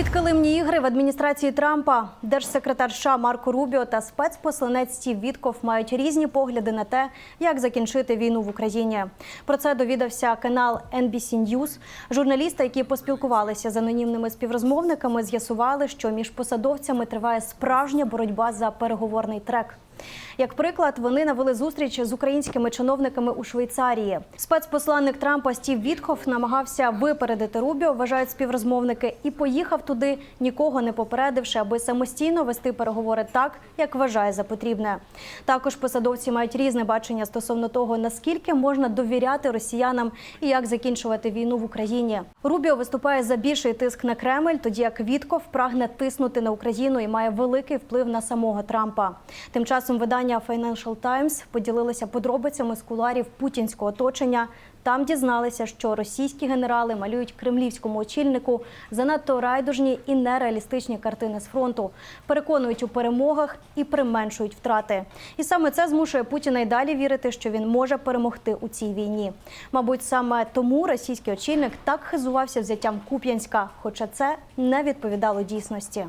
Підкилимні ігри в адміністрації Трампа, держсекретар США Марко Рубіо та спецпосланець Стів Вітков мають різні погляди на те, як закінчити війну в Україні. Про це довідався канал NBC News. Журналісти, які поспілкувалися з анонімними співрозмовниками, з'ясували, що між посадовцями триває справжня боротьба за переговорний трек. Як приклад, вони навели зустріч з українськими чиновниками у Швейцарії. Спецпосланник Трампа Стів Вітхоф намагався випередити Рубіо, вважають співрозмовники, і поїхав туди, нікого не попередивши, аби самостійно вести переговори так, як вважає за потрібне. Також посадовці мають різне бачення стосовно того, наскільки можна довіряти росіянам і як закінчувати війну в Україні. Рубіо виступає за більший тиск на Кремль, тоді як Вітков прагне тиснути на Україну і має великий вплив на самого Трампа. Тим часом видання Financial Times поділилося подробицями з куларів путінського оточення. Там дізналися, що російські генерали малюють кремлівському очільнику занадто райдужні і нереалістичні картини з фронту, переконують у перемогах і применшують втрати. І саме це змушує Путіна й далі вірити, що він може перемогти у цій війні. Мабуть, саме тому російський очільник так хизувався взяттям Куп'янська, хоча це не відповідало дійсності.